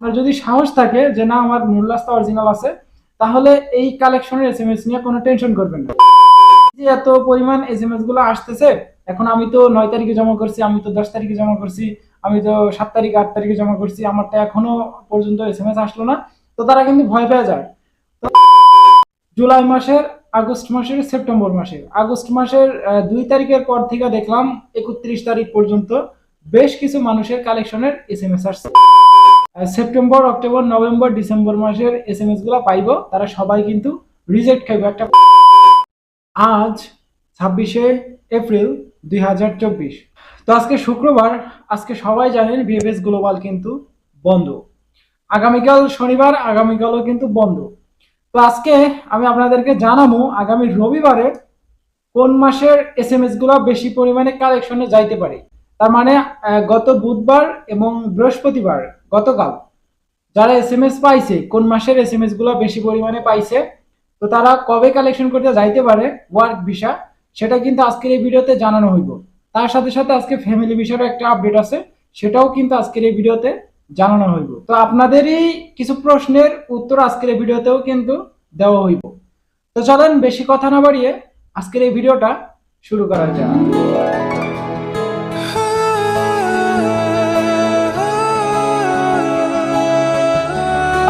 আপনার যদি সাহস থাকে যে না, আমার নুরলাস্তা অরিজিনাল আছে, তাহলে এই কালেকশনের এস এম এস নিয়ে কোনো টেনশন করবেন না। যে এত পরিমাণ এস এম এসগুলো আসতেছে, এখন আমি তো নয় তারিখে জমা করছি, আমি তো দশ তারিখে জমা করছি, আমি তো সাত তারিখ, আট তারিখে জমা করছি, আমারটা এখনও পর্যন্ত এস এম এস আসলো না, তো তারা কিন্তু ভয় পেয়ে যায়। তো জুলাই মাসের, আগস্ট মাসের, সেপ্টেম্বর মাসের, আগস্ট মাসের দুই তারিখের পর থেকে দেখলাম একত্রিশ তারিখ পর্যন্ত বেশ কিছু মানুষের কালেকশনের এস এম এস আসছে। সেপ্টেম্বর অক্টোবর নভেম্বর ডিসেম্বর মাসের এস এম এসগুলো পাইবো। তারা সবাই কিন্তু রিজেক্ট খাইবে। একটা আজ ছাব্বিশে এপ্রিল দুই হাজার চব্বিশ। তো আজকে শুক্রবার, আজকে সবাই জানেন ভিএফএস গ্লোবাল কিন্তু বন্ধ। আগামীকাল শনিবার, আগামীকালও কিন্তু বন্ধ। তো আজকে আমি আপনাদেরকে জানাব আগামী রবিবারে কোন মাসের এস এম এসগুলো বেশি পরিমাণে কালেকশনে যাইতে পারে। তার মানে গত বুধবার এবং বৃহস্পতিবার গতকাল। যারা এস এম এস পাইছে, কোন মাসের এস এম এসগুলো বেশি পরিমাণে পাইছে, তো তারা কবে কালেকশন করতে যাইতে পারে ওয়ার্ক ভিসা সেটা কিন্তু আজকের এই ভিডিওতে জানানো হইব। তার সাথে সাথে আজকে ফ্যামিলি ভিসারও একটা আপডেট আছে, সেটাও কিন্তু আজকের এই ভিডিওতে জানানো হইব। তো আপনাদেরই কিছু প্রশ্নের উত্তর আজকের এই ভিডিওতেও কিন্তু দেওয়া হইব। তো চলেন, বেশি কথা না বাড়িয়ে আজকের এই ভিডিওটা শুরু করা যাক।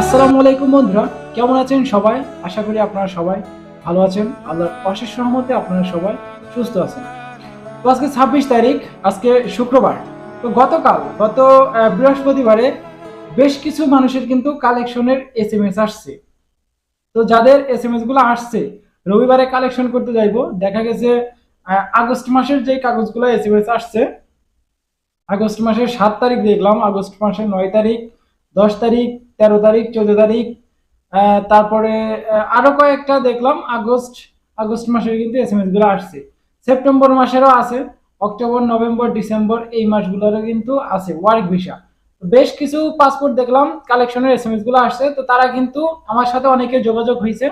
আসসালামু আলাইকুম বন্ধুরা, কেমন আছেন সবাই? আশা করি আপনারা সবাই ভালো আছেন। আল্লাহর অশেষ রহমতে আপনারা সবাই সুস্থ আছেন। তো আজকে ছাব্বিশ তারিখ, আজকে শুক্রবার। তো গতকাল, গত বৃহস্পতিবারে বেশ কিছু মানুষের কিন্তু কালেকশনের এস এম আসছে। তো যাদের এস এম এসগুলো আসছে, রবিবারে কালেকশন করতে যাইবো। দেখা গেছে আগস্ট মাসের যে কাগজগুলো এস এম এস আসছে, আগস্ট মাসের সাত তারিখ দেখলাম, আগস্ট মাসের নয় তারিখ, দশ তারিখ তেরো তারিখ, চোদ্দ তারিখ তারপরে আরও কয়েকটা দেখলাম, আগস্ট আগস্ট মাসের কিন্তু এস এম এসগুলো আসছে। সেপ্টেম্বর মাসেরও আছে, অক্টোবর, নভেম্বর, ডিসেম্বর, এই মাসগুলোরও কিন্তু আছে ওয়ার্ক ভিসা বেশ কিছু পাসপোর্ট দেখলাম কালেকশনের এস এম এসগুলো আসছে, তো তারা কিন্তু আমার সাথে অনেকে যোগাযোগ হয়েছে।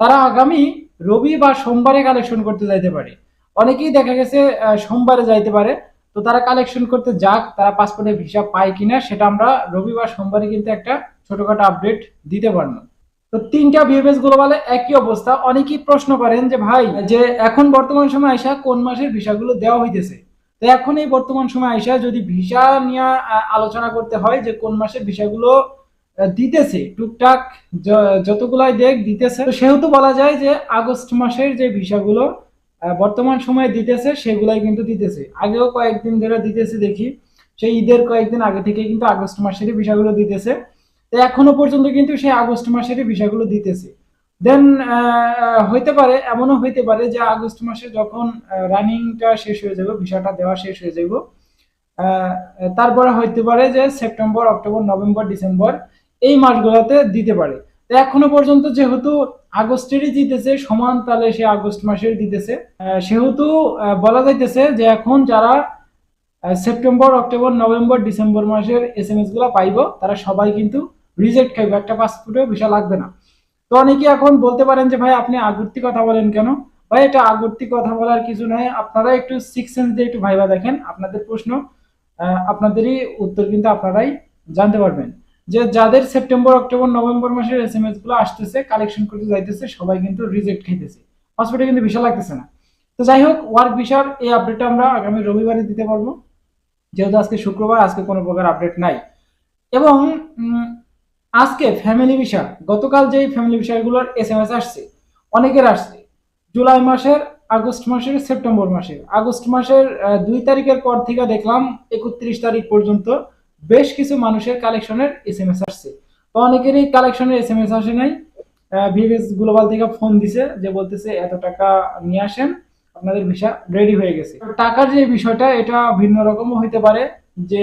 তারা আগামী রবি বা সোমবারে কালেকশন করতে যাইতে পারে। অনেকেই দেখা গেছে সোমবারে যাইতে পারে। তো তারা কালেকশন করতে যাক, তারা পাসপোর্টের ভিসা পায় কিনা, সেটা আমরা রবিবার, সোমবারে কিন্তু একটা ছোটখাটো আপডেট দিতে পারব। তো তিনটা বিএফএস গ্লোবালে একই অবস্থা। অনেকেই প্রশ্ন করেন যে, ভাই, যে এখন বর্তমান সময় আইসা কোন মাসের ভিসাগুলো দেওয়া হইতেছে? তো এখন এই বর্তমান সময় আইসা যদি ভিসা নিয়ে আলোচনা করতে হয় যে কোন মাসের ভিসাগুলো দিতেছে, টুকটাক যতগুলাই দেখ দিতেছে সেহেতু বলা যায় যে আগস্ট মাসের যে ভিসাগুলো বর্তমান সময়ে দিতেছে, সেগুলাই কিন্তু দিতেছে। আগেও কয়েকদিন ধরে দিতেছে দেখি। সেই ঈদের কয়েকদিন আগে থেকে কিন্তু আগস্ট মাসেরই ভিসাগুলো দিতেছে। তো এখনও পর্যন্ত কিন্তু সেই আগস্ট মাসেরই ভিসাগুলো দিতেছে। দেন হইতে পারে, এমনও হইতে পারে যে আগস্ট মাসে যখন রানিংটা শেষ হয়ে যাবে, ভিসাটা দেওয়া শেষ হয়ে যাবে তারপরে হইতে পারে যে সেপ্টেম্বর, অক্টোবর, নভেম্বর, ডিসেম্বর, এই মাসগুলোতে দিতে পারে। এখনও পর্যন্ত যেহেতু আগস্টেরই দিতেছে সমান তালে সে আগস্ট মাসের দিতেছে সেহেতু বলা যাইতেছে যে এখন যারা সেপ্টেম্বর, অক্টোবর, নভেম্বর, ডিসেম্বর মাসের এস এম এসগুলো পাইবো, তারা সবাই কিন্তু রিজেক্ট খাইবে। একটা পাসপোর্টেও ভিসা লাগবে না। তো অনেকে এখন বলতে পারেন যে, ভাই, আপনি আগর্তি কথা বলেন কেন? ভাই, এটা আগর্তি কথা বলার কিছু নয় আপনারা একটু সিক্স সেন্স দিয়ে একটু ভাইবা দেখেন। আপনাদের প্রশ্ন আপনাদেরই উত্তর কিন্তু আপনারাই জানতে পারবেন। যে যাদের সেপ্টেম্বর অক্টোবর নভেম্বর মাসের এস এম এসগুলো আসতেছে কালেকশন করতে যাইতেছে, সবাই কিন্তু রিজেক্ট খাইতেছে। পাসপোর্টে কিন্তু ভিসা লাগতেছে না। তো যাই হোক ওয়ার্ক ভিসার এই আপডেটটা আমরা আগামী রবিবারে দিতে পারব। যেহেতু আজকে শুক্রবার, আজকে কোনো প্রকার আপডেট নাই। এবং আজকে ফ্যামিলি ভিসা গতকাল যেই ফ্যামিলি ভিসাগুলোর এস এম এস আসছে, অনেকের আসছে। জুলাই মাসের, আগস্ট মাসের সেপ্টেম্বর মাসের। আগস্ট মাসের দুই তারিখের পর থেকে দেখলাম, একত্রিশ তারিখ পর্যন্ত বেশ কিছু মানুষের কালেকশনের এস এম এস আসছে। তো অনেকেরই কালেকশনের এস এম এস আসে নাই। ভিভিএস গ্লোবাল থেকে ফোন দিছে যে বলতেছে, এত টাকা নিয়ে আসেন, আপনাদের ভিসা রেডি হয়ে গেছে। টাকার যে বিষয়টা, এটা ভিন্ন রকমও হইতে পারে। যে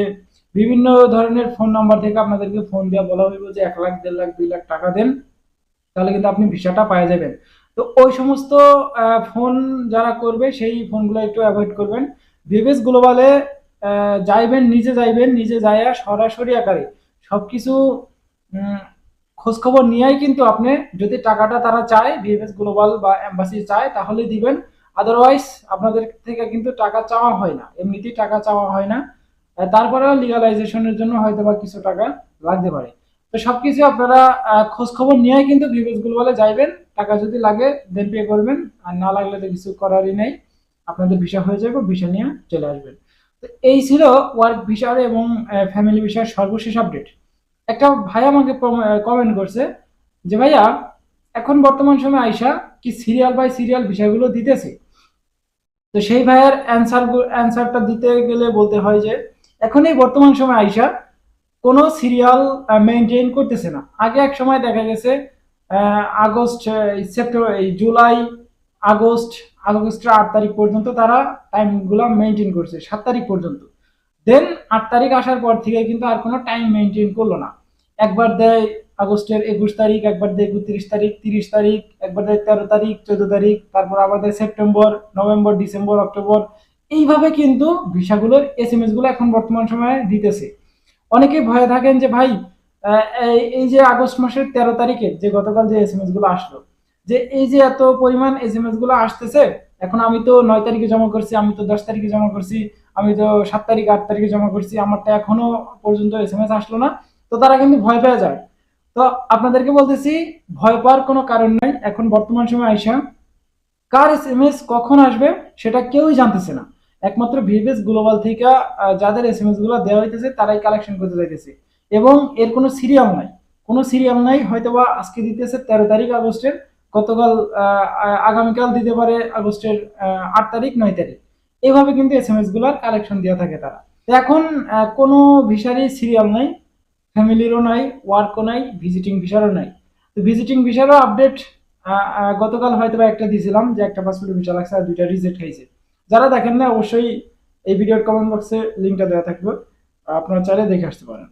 বিভিন্ন ধরনের ফোন নাম্বার থেকে আপনাদেরকে ফোন দেওয়া বলা হইব যে, এক লাখ, দেড় লাখ, দুই লাখ টাকা দেন, তাহলে কিন্তু আপনি ভিসাটা পাওয়া যাবেন। তো ওই সমস্ত ফোন যারা করবে, সেই ফোনগুলো একটু অ্যাভয়েড করবেন। ভিভিএস গ্লোবালে যাইবেন নিজে যাইবেন নিজে যাইয়া সরাসরি আকারে। সবকিছু উম, খোঁজ খবর নিয়েই কিন্তু আপনি যদি টাকাটা তারা চায় ভিএফএস গ্লোবাল বা এম্বাসি চায় তাহলে দিবেন। আদারওয়াইজ আপনাদের থেকে কিন্তু টাকা চাওয়া হয় না। এমনিতেই টাকা চাওয়া হয় না। তারপরেও লিগালাইজেশনের জন্য হয়তো বা কিছু টাকা লাগতে পারে। তো সবকিছু আপনারা আহ, খোঁজ খবর নিয়ে কিন্তু ভিভিএস গ্লোবালে যাইবেন। টাকা যদি লাগে দেন পে করবেন। আর না লাগলে তো কিছু করারই নেই। আপনাদের ভিসা হয়ে যাবে ভিসা নিয়ে চলে আসবেন। এই ছিল ওয়ার্ক ভিসার এবং ফ্যামিলি ভিসার সর্বশেষ আপডেট একটা ভাই আমাকে কমেন্ট করছে যে, ভাইয়া, এখন বর্তমান সময়ে আইসা কি সিরিয়াল বাই সিরিয়াল বিষয়গুলো দিতেছে? তো সেই ভাইয়ের অ্যান্সার অ্যান্সারটা দিতে গেলে বলতে হয় যে এখন এই বর্তমান সময় আইসা কোনো সিরিয়াল মেনটেন করতেছে না। আগে এক সময় দেখা গেছে আগস্ট সেপ্টেম্বর এই জুলাই আগস্ট, আগস্টের আট তারিখ পর্যন্ত তারা টাইমগুলো মেনটেন করছে, সাত তারিখ পর্যন্ত। দেন আট তারিখ আসার পর থেকে কিন্তু আর কোনো টাইম মেনটেন করল না। একবার দেয় আগস্টের একুশ তারিখ, একবার দেয় একত্রিশ তারিখ, তিরিশ তারিখ, একবার দেয় তেরো তারিখ, চোদ্দ তারিখ, তারপর আবার দেয় সেপ্টেম্বর, নভেম্বর, ডিসেম্বর, অক্টোবর। এইভাবে কিন্তু ভিসাগুলোর এস এম এসগুলো এখন বর্তমান সময়ে দিতেছে। অনেকে ভয়ে থাকেন যে, ভাই এই- যে আগস্ট মাসের তেরো তারিখে যে গতকাল যে এস এম এসগুলো আসলো, যে এই যে এত পরিমাণ এস এম এসগুলো আসতেছে এখন আমি তো নয় তারিখে জমা করছি, আমি তো দশ তারিখে জমা করছি, আমি তো সাত তারিখ, আট তারিখে জমা করছি, আমারটা এখনও পর্যন্ত এস এম এস আসলো না, তো তারা কিন্তু ভয় পেয়ে যায়। তো আপনাদেরকে বলতেছি, ভয় পাওয়ার কোনো কারণ নাই, এখন বর্তমান সময় আইসা, কার এস এম এস কখন আসবে সেটা কেউই জানতেছে না। একমাত্র ভিভিএস গ্লোবাল থেকে যাদের এস এম এসগুলো দেওয়া হইতেছে, তারাই কালেকশন করতে যাইতেছে। এবং এর কোনো সিরিয়াল নাই। কোনো সিরিয়াল নাই, হয়তোবা আজকে দিতেছে তেরো তারিখ আগস্টের গতকাল আগামীকাল দিতে পারে আগস্টের আট তারিখ, নয় তারিখ। এইভাবে কিন্তু এস এম এসগুলার কালেকশন দেওয়া থাকে তারা। এখন কোনো ভিসারই সিরিয়াল নাই ফ্যামিলিরও নাই ওয়ার্কও নাই ভিজিটিং ভিসারও নাই। তো ভিজিটিং ভিসারও আপডেট গতকাল হয়তো বা একটা দিয়েছিলাম যে একটা পাসপোর্ট ভিসা লাগছে আর দুইটা রিজেক্ট হয়েছে। যারা দেখেন না, অবশ্যই এই ভিডিওর কমেন্ট বক্সে লিঙ্কটা দেওয়া থাকবে। আপনারা চাইলে দেখে আসতে পারেন।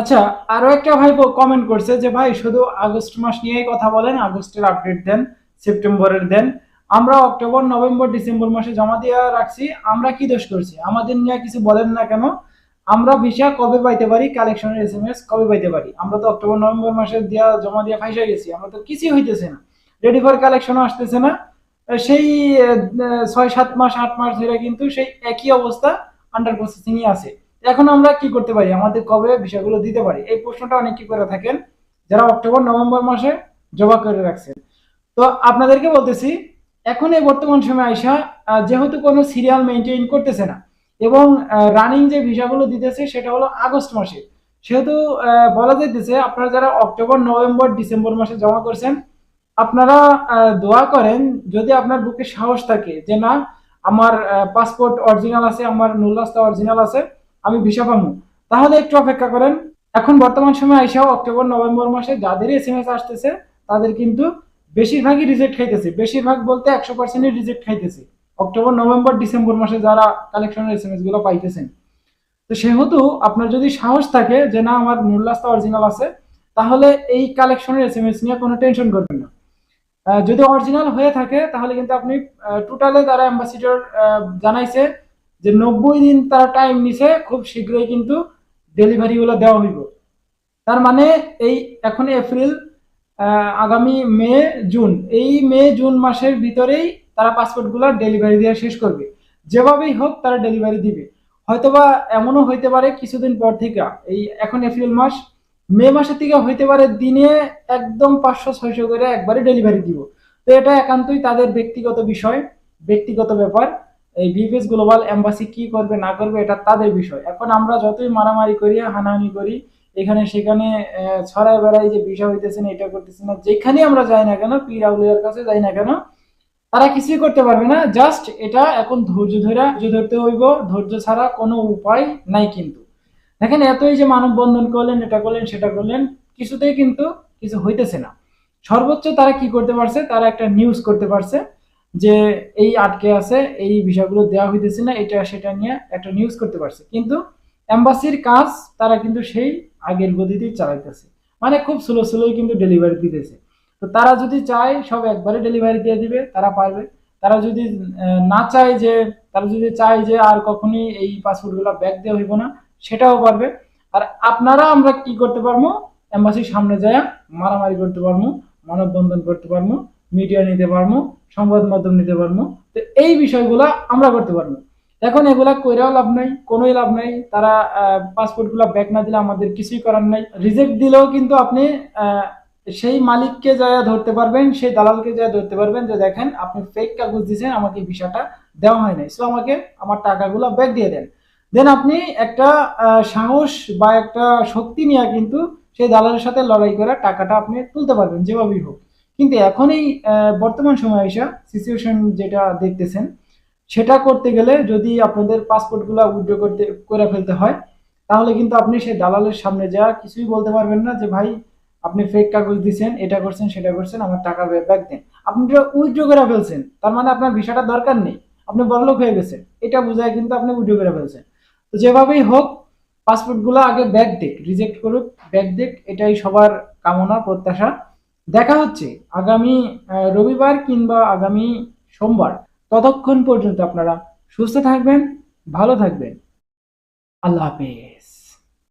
আচ্ছা আরও একটা ভাই কমেন্ট করছে যে, ভাই, শুধু আগস্ট মাস নিয়েই কথা বলেন, আগস্টের আপডেট দেন সেপ্টেম্বরের দেন। আমরা অক্টোবর নভেম্বর ডিসেম্বর মাসে জমা দিয়ে রাখছি, আমরা কি দোষ করছি? আমাদের নিয়ে কিছু বলেন না কেন? আমরা ভিসা কবে পাইতে পারি? কালেকশনের এস এম এস কবে পাইতে পারি? আমরা তো অক্টোবর নভেম্বর মাসে দিয়া, জমা দিয়ে ফাইসা গেছি, আমরা তো কিছুই হইতেছে না। রেডি ফর কালেকশনও আসতেছে না। সেই ছয়, সাত মাস, আট মাস ধরে কিন্তু সেই একই অবস্থা আন্ডার প্রসেসিংই আছে। এখন আমরা কি করতে পারি? আমাদের কবে বিষয়গুলো দিতে পারি? এই প্রশ্নটা অনেক কি করে থাকেন? যারা অক্টোবর, নভেম্বর মাসে জমা করে রাখছেন। তো আপনাদেরকে বলতেছি, এখন এই বর্তমান সময় আইসা যেহেতু কোনো সিরিয়াল মেনটেন করতেছে না, এবং রানিং যে ভিসাগুলো দিতেছে, সেটা হলো আগস্ট মাসে। সেহেতু বলা যাইতেছে, আপনারা যারা অক্টোবর, নভেম্বর, ডিসেম্বর মাসে জমা করছেন, আপনারা দোয়া করেন, যদি আপনার বুকে সাহস থাকে যে না, আমার পাসপোর্ট অরিজিনাল আছে, আমার নুল্লাস্তা অরিজিনাল আছে আমি ভিসা পাবো তাহলে একটু অপেক্ষা করেন। এখন বর্তমান সময় আইসাও অক্টোবর, নভেম্বর মাসে যাদেরই এস এম এস আসতেছে, তাদের কিন্তু বেশিরভাগই রিজেক্ট খাইতেছে। বেশিরভাগ বলতে একশো পার্সেন্টই রিজেক্ট খাইতেছে। অক্টোবর, নভেম্বর, ডিসেম্বর মাসে যারা কালেকশনের এস এম এসগুলো পাইতেছেন। তো সেহেতু আপনার যদি সাহস থাকে যে না, আমার নুল্লাস্তা অরিজিনাল আছে, তাহলে এই কালেকশনের এস এম এস নিয়ে কোনো টেনশন করবেন না। যদি অরিজিনাল হয়ে থাকে, তাহলে কিন্তু আপনি টোটালে তারা অ্যাম্বাসিডর জানাইছে যে নব্বই দিন তারা টাইম নিছে, খুব শীঘ্রই কিন্তু ডেলিভারি গুলো দেওয়া হইব। তার মানে এই এখন এপ্রিল আগামী মে জুন এই মে জুন মাসের ভিতরেই তারা পাসপোর্টগুলো ডেলিভারি দেওয়া শেষ করবে। যেভাবেই হোক তারা ডেলিভারি দিবে। হয়তোবা এমনও হইতে পারে কিছুদিন পর থেকে, এই এখন এপ্রিল মাস, মে মাসের থেকে হইতে পারে দিনে একদম পাঁচশো, ছয়শো করে একবারে ডেলিভারি দিব। তো এটা একান্তই তাদের ব্যক্তিগত বিষয়, ব্যক্তিগত ব্যাপার। এই বিবিএস গ্লোবাল এম্বাসি কি করবে, না করবে, এটা তাদের বিষয়। এখন আমরা যতই মারামারি করি, হানাহানি করি, এখানে সেখানে ছড়ায় বেড়াই যে বিষয় হইতেছে না, এটা করতেছে না যেখানে আমরা যাই না কেন পিরাউলিয়ার কাছে যাই না কেন, তারা কিছুই করতে পারবে না। জাস্ট এটা এখন ধৈর্য ধরে, ধৈর্য ধরতে হইব, ধৈর্য ছাড়া কোনো উপায় নাই কিন্তু। দেখেন এতই যে মানববন্ধন করলেন, এটা করলেন, সেটা করলেন, কিছুতেই কিন্তু কিছু হইতেছে না। সর্বোচ্চ তারা কি করতে পারছে, তারা একটা নিউজ করতে পারছে। যে এই আটকে আছে, এই বিষয়গুলো দেওয়া হইতেছে না, এটা সেটা নিয়ে একটা নিউজ করতে পারছে। কিন্তু এম্বাসির কাজ তারা কিন্তু সেই আগের গতিতেই চালাইতেছে। মানে খুব স্লো স্লোই কিন্তু ডেলিভারি দিতেছে। তো তারা যদি চায়, সব একবারে ডেলিভারি দিয়ে দিবে, তারা পারবে। তারা যদি না চায় যে, তারা যদি চায় যে আর কখনই এই পাসপোর্টগুলো ব্যাক দেওয়া হইব না, সেটাও পারবে। আর আপনারা আমরা কি করতে পারব? এম্বাসির সামনে যায় মারামারি করতে পারব, মানববন্ধন করতে পারব। মিডিয়া নিতে পারব, সংবাদ মাধ্যম নিতে পারব, তো এই বিষয়গুলো আমরা করতে পারব। এখন এগুলা কইরাও লাভ নাই, কোনোই লাভ নাই। তারা পাসপোর্টগুলা ব্যাক না দিলে আমাদের কিছুই করার নাই। রিজেক্ট দিলেও কিন্তু আপনি সেই মালিককে যা ধরতে পারবেন, সেই দালালকে যা ধরতে পারবেন যে দেখেন আপনি ফেক কাগজ দিয়েছেন আমাকে ভিসাটা দেওয়া হয় নাই। সো আমাকে আমার টাকাগুলো ব্যাক দিয়ে দেন। দেন আপনি একটা সাহস বা একটা শক্তি নিয়ে কিন্তু সেই দালালের সাথে লড়াই করে টাকাটা আপনি তুলতে পারবেন, যেভাবেই হোক। কিন্তু এখন এই বর্তমান সময় এসে সিচুয়েশন যেটা দেখতেছেন, সেটা করতে গেলে যদি আপনাদের পাসপোর্টগুলো উইথড্র করতে, করে ফেলতে হয়, তাহলে কিন্তু আপনি সেই দালালের সামনে যা কিছুই বলতে পারবেন না যে, ভাই, আপনি ফেক কাগজ দিছেন, এটা করছেন, সেটা করছেন, আমার টাকা ব্যাক দেন। আপনি উইথড্র করে ফেলছেন, তার মানে আপনার ভিসাটা দরকার নেই। আপনি বড়লোক হয়ে গেছেন, এটা বোঝায় কিন্তু আপনি উইথড্র করে ফেলছেন। তো যেভাবেই হোক পাসপোর্টগুলো আগে ব্যাক দেখ রিজেক্ট করুক ব্যাক দেখ এটাই সবার কামনা, প্রত্যাশা। দেখা হচ্ছে আগামী রবিবার কিংবা আগামী সোমবার। ততক্ষণ পর্যন্ত আপনারা সুস্থ থাকবেন, ভালো থাকবেন। আল্লাহ হাফেজ।